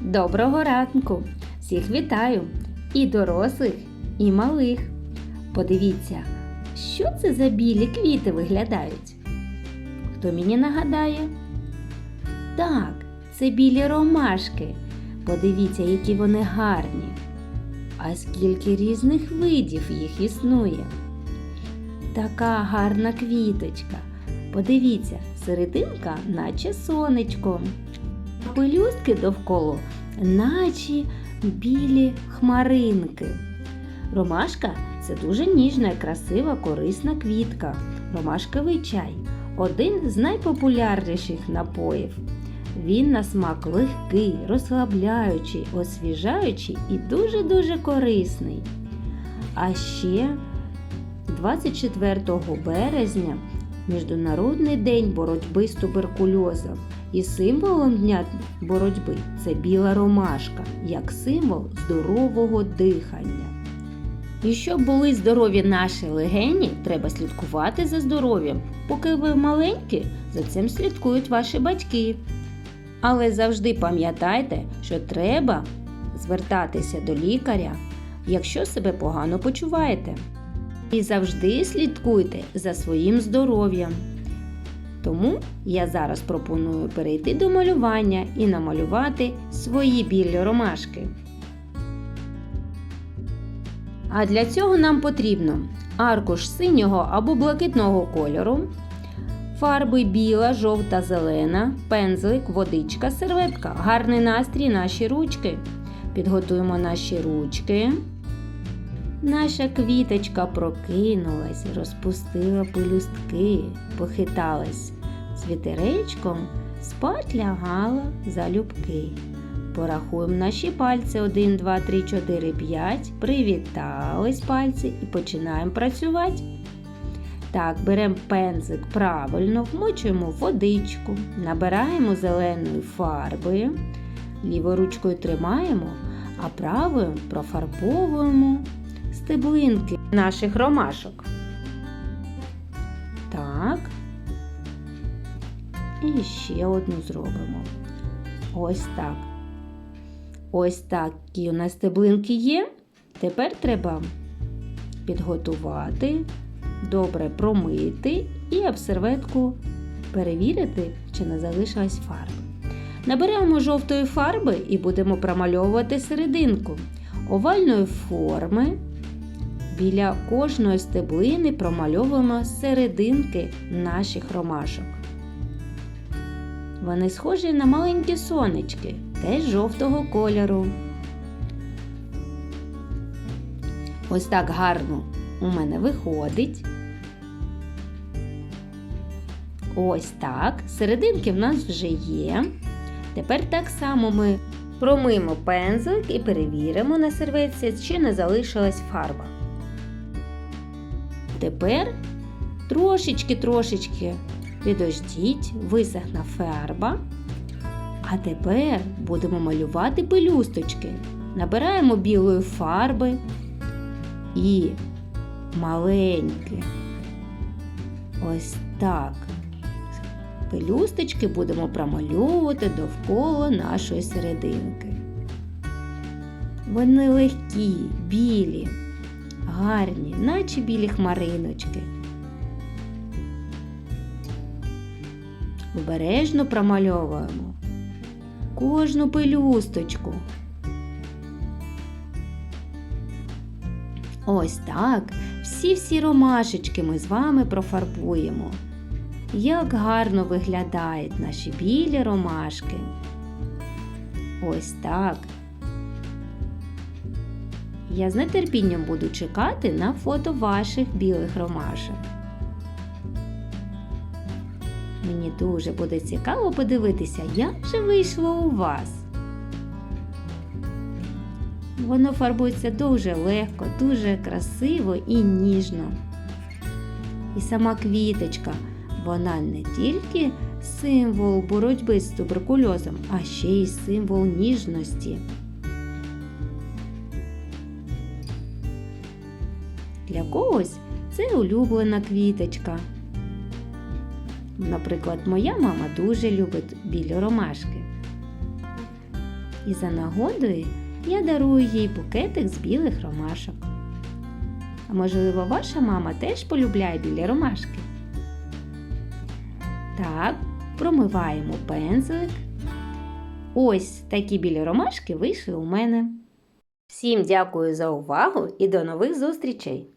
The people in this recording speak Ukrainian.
Доброго ранку! Всіх вітаю! І дорослих, і малих. Подивіться, що це за білі квіти виглядають? Хто мені нагадає? Так, це білі ромашки. Подивіться, які вони гарні. А скільки різних видів їх існує. Така гарна квіточка. Подивіться, серединка, наче сонечко. Пелюстки довкола, наче білі хмаринки. Ромашка це дуже ніжна красива корисна квітка. Ромашковий чай один з найпопулярніших напоїв. Він на смак легкий, розслабляючий, освіжаючий і дуже-дуже корисний. А ще 24 березня Міжнародний день боротьби з туберкульозом. І символом дня боротьби це біла ромашка, як символ здорового дихання. І щоб були здорові наші легені, треба слідкувати за здоров'ям. Поки ви маленькі, за цим слідкують ваші батьки. Але завжди пам'ятайте, що треба звертатися до лікаря, якщо себе погано почуваєте. І завжди слідкуйте за своїм здоров'ям. Тому я зараз пропоную перейти до малювання і намалювати свої білі ромашки. А для цього нам потрібно аркуш синього або блакитного кольору, фарби біла, жовта, зелена, пензлик, водичка, серветка, гарний настрій, наші ручки. Підготуємо наші ручки. Наша квіточка прокинулась, розпустила пелюстки, похиталась. Вітеречком спать лягала залюбки. Порахуємо наші пальці 1, 2, 3, 4, 5. Привітались пальці і починаємо працювати. Так, беремо пензик правильно, вмочуємо водичку, набираємо зеленої фарби, лівою ручкою тримаємо, а правою профарбовуємо стеблинки наших ромашок. І ще одну зробимо. Ось так. Ось такі у нас стеблинки є. Тепер треба підготувати, добре промити і об серветку перевірити, чи не залишилась фарба. Наберемо жовтої фарби і будемо промальовувати серединку овальної форми. Біля кожної стеблини промальовуємо серединки наших ромашок. Вони схожі на маленькі сонечки, теж жовтого кольору. Ось так гарно у мене виходить. Ось так. Серединки в нас вже є. Тепер так само ми промиємо пензлик і перевіримо на серветці, чи не залишилась фарба. Тепер трошечки-трошечки підождіть, висохне фарба. А тепер будемо малювати пелюсточки. Набираємо білої фарби і маленькі. Ось так. Пелюсточки будемо промальовувати довкола нашої серединки. Вони легкі, білі гарні, наче білі хмариночки. Обережно промальовуємо кожну пелюсточку. Ось так всі-всі ромашечки ми з вами профарбуємо. Як гарно виглядають наші білі ромашки. Ось так. Я з нетерпінням буду чекати на фото ваших білих ромашок. Мені дуже буде цікаво подивитися, як же вийшло у вас. Воно фарбується дуже легко, дуже красиво і ніжно. І сама квіточка, вона не тільки символ боротьби з туберкульозом, а ще й символ ніжності. Для когось це улюблена квіточка. Наприклад, моя мама дуже любить білі ромашки. І за нагодою я дарую їй букетик з білих ромашок. А можливо, ваша мама теж полюбляє білі ромашки? Так, промиваємо пензлик. Ось такі білі ромашки вийшли у мене. Всім дякую за увагу і до нових зустрічей!